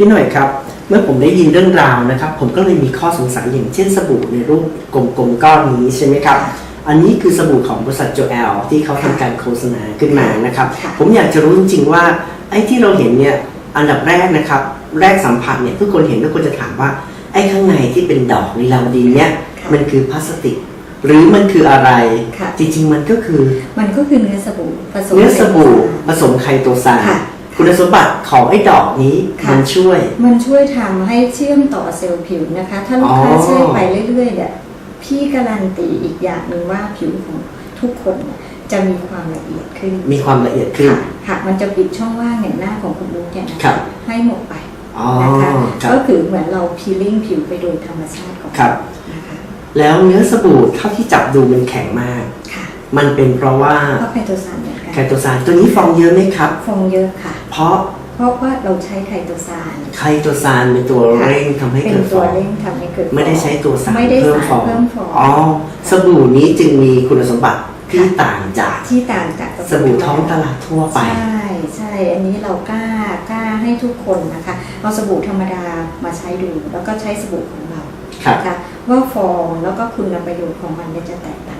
พี่หน่อยครับ เมื่อผมได้ยินเรื่องราวนะครับ ผมก็เลยมีข้อสงสัยอย่างเช่นสบู่ในรูปกลมๆก้อนนี้ใช่ไหมครับ อันนี้คือสบู่ของบริษัทโจแอลที่เขาทำการโฆษณาขึ้นมานะครับค่ะผมอยากจะรู้จริงๆว่าไอ้ที่เราเห็นเนี่ยอันดับแรกนะครับ แรกสัมผัสเนี่ยทุกคนเห็นทุกคนจะถามว่า ไอ้ข้างในที่เป็นดอกลีลาวดีเนี่ยค่ะมันคือพลาสติก หรือมันคืออะไรค่ะ จริงๆมันก็คือมันก็คือเนื้อสบู่ผสมเนื้อสบู่ผกับสมไคโตซาน ค่ะ คุณสมบัติของไอ้ดอกนี้ค่ะ มันช่วย มันช่วยทำให้เชื่อมต่อเซลล์ผิวนะคะ ถ้าลูกค้าอ๋อ ใช้ไปเรื่อยๆเนี่ยพี่การันตีอีกอย่างหนึ่งว่าผิวของทุกคนเนี่ยจะมีความละเอียดขึ้นมีความละเอียดขึ้น ค่ะค่ะมันจะปิดช่องว่างอย่างหน้าของคุณลูกเนี่ยนะครับ ให้หมดไปอ๋อนะคะครับก็คือเหมือนเราพีลิ่งผิวไปโดยธรรมชาติของครับ นะคะแล้วเนื้อสบู่เท่าที่จับดูมันแข็งมาก ค่ะ มันเป็นเพราะว่าเพราะไคโตซานเหมือนกันไคโตซานตัวนี้ฟองเยอะไหมครับ ฟองเยอะค่ะ เพราะเพราะว่าเราใช้ไคโตซานไคโตซานเป็นตัวค่ะเร่งทำให้เป็เกินดฟตัวองเร่งทำให้เกิดฟองไม่ได้ใช้ตัวสารไม่ได้เพิ่มสารฟองเพิ่มฟองอ๋อสบู่นี้จึงมีคุณสมบัติที่ต่างจากที่ต่างจากสบู่ท้องตลาดทั่วไป ใช่ใช่อันนี้เรากล้ากล้าให้ทุกคนนะคะเอาสบู่ธรรมดามาใช้ดู แล้วก็ใช้สบู่ของเราครับนะคะว่าฟองแล้วก็คุณประโยชน์ของมันเนี่ยจะแตกต่าง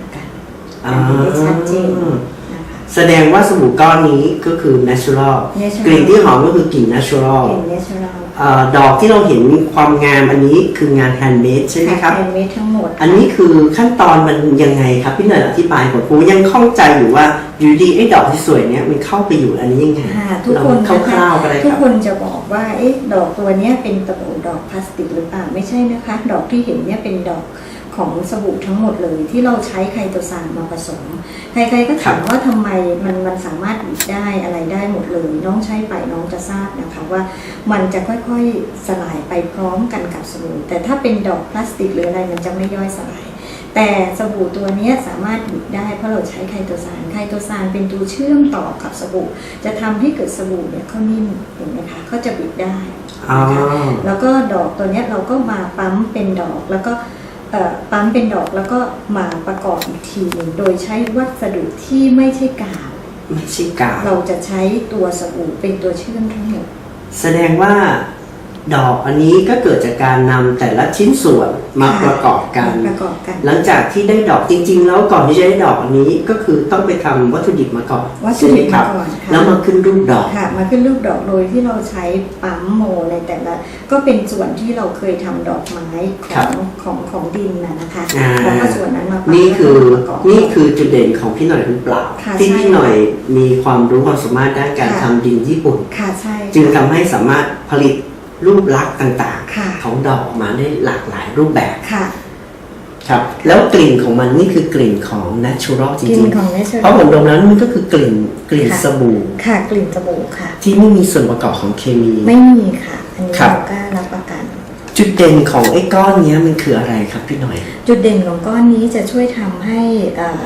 กัน อ่าอันนี้ได้ชัดเจนนะคะ แสดงว่าสบู่ก้อนนี้ก็คือ natural natural กลิ่นที่หอมก็คือกลิ่น natural เป็นเนเชอรัลเอ่อดอกที่เราเห็นความงามอันนี้คืองาน handmade ใช่ไหมครับ แฮนด์เมดทั้งหมด อันนี้คือขั้นตอนมันยังไงครับ พี่หน่อยอธิบายผมผมยังข้องใจอยู่ว่าอยู่ดีไอ้ดอกที่สวยเนี้ยมันเข้าไปอยู่อันนี้ยังไงค่ะทุกเราคนคร่าวๆก็ได้ทุคกรับ คนจะบอกว่าเอ๊ะดอกตัวเนี้ยเป็นตะโบดอกพลาสติกหรือเปล่าไม่ใช่นะคะ ดอกที่เห็นเนี่ยเป็นดอก ของสบู่ทั้งหมดเลย ที่เราใช้ไคโตซานมาผสม ใครๆก็ถามว่าทำไมมันมันสามารถบิดได้อะไรได้หมดเลย น้องใช้ไปน้องจะทราบนะคะว่ามันจะค่อยๆสลายไปพร้อมกันกับสบู่แต่ถ้าเป็นดอกพลาสติกหรืออะไรมันจะไม่ย่อยสลาย แต่สบู่ตัวเนี้ยสามารถบิดได้เพราะเราใช้ไคโตซานไคโตซานเป็นตัวเชื่อมต่อกับสบู่ จะทำให้เกิดสบู่เนี่ยเขานิ่มเห็นไหมคะเขาจะบิดได้อ๋อนะคะแล้วก็ดอกตัวเนี้ยเราก็มาปั๊มเป็นดอกแล้วก็เอ่อ ปั๊มเป็นดอกแล้วก็มาประกอบอีกทีหนึ่งโดยใช้วัสดุที่ไม่ใช่กาวไม่ใช่กาวเราจะใช้ตัวสบู่เป็นตัวเชื่อมทั้งหมดแสดงว่า ดอกอันนี้ก็เกิดจากการนำแต่ละชิ้นส่วนมาค่ะ ประกอบกันมาประกอบกัน หลังจากที่ได้ดอกจริง ๆ แล้วก่อนที่จะได้ดอกอันนี้ก็คือต้องไปทำวัตถุดิบมาก่อนวัตถุดิบใช่ไหครัมาก่อนค่ะ แล้วมาขึ้นรูปดอก ค่ะมาขึ้นรูปดอกโดยที่เราใช้ปั๊มโมในแต่ละก็เป็นส่วนที่เราเคยทำดอกไม้ขครัอบงของของดินนะนะคะอ่า แล้วก็ส่วนนั้นมาปั๊มนี่คือแล้วก็ประกอบ นี่คือจุดเด่นของพี่หน่อยหรือเปล่า ค่ะที่ใช่พี่หน่อยมีความรู้ความสามารถด้านการค่ะ ทำดินญี่ปุ่น ค่ะใช่จึงทำให้สามารถผลิต รูปลักษณ์ต่างค่ะ ๆ ของดอกออกมาได้หลากหลายรูปแบบค่ะครับ แล้วกลิ่นของมันนี่คือกลิ่นของ natural จกลิ่รินงของเนเชอๆรัเพราะผมดมแล้วมันก็คือกลิ่นกลิ่นค่ะ สบู่ค่ะ กลิ่นสบู่ค่ะ ที่ไม่มีส่วนประกอบของเคมี ไม่มีค่ะ อันนี้ครับ เรากล้ารับประกัน จุดเด่นของไอ้ก้อนเนี้ยมันคืออะไรครับพี่หน่อย จุดเด่นของก้อนนี้จะช่วยทำให้เอ่อ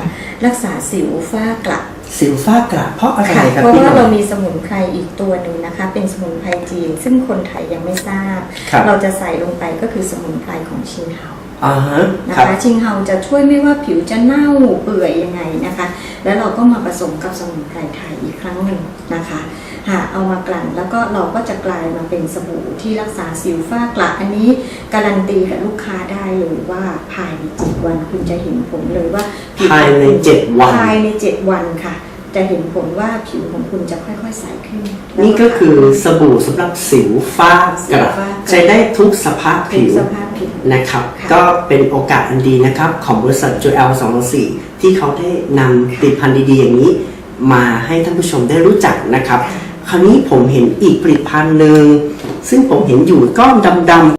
รักษาสิวฝ้ากระ สิวฟ้ากระเพราะอะไรค่ะครับเพราะพี่หว่าน่เราอยมีสมุนไพรอีกตัวหนึ่งนะคะ เป็นสมุนไพรจีน ซึ่งคนไทยยังไม่ทราบ ครับ เราจะใส่ลงไปก็คือสมุนไพรของชินเฮา อ่าฮะนะครับ คะชิงเฮาจะช่วยไม่ว่าผิวจะเน่าเปื่อยยังไงนะคะ แล้วเราก็มาผสมกับสมุนไพรไทยอีกครั้งหนึ่งนะคะหาเอามากลั่นแล้วก็เราก็จะกลายมาเป็นสบู่ที่รักษาสิวฝ้ากระอันนี้การันตีกับลูกค้าได้เลยว่าภายในเจ็ดวันคุณจะเห็นผลเลยว่าผิวภายในเจ็ดวัน ภายในเจ็ดวันค่ะ จะเห็นผลว่าผิวของคุณจะค่อยๆใสขึ้น นี่ก็คือสบู่สำหรับสิวฟ้ากระสิวฟ้ากระใช้ได้ทุกสภาพผิผิววสภาพผิวนะครับค่ะก็เป็นโอกาสอันดีนะครับ ของบริษัท Joel 204ที่เขาได้นำผลิตภัณฑ์ดีๆอย่างนี้ มาให้ท่านผู้ชมได้รู้จักนะครับ คราวนี้ผมเห็นอีกผลิตภัณฑ์หนึ่งซึ่งผมเห็นอยู่ก้อนดำๆ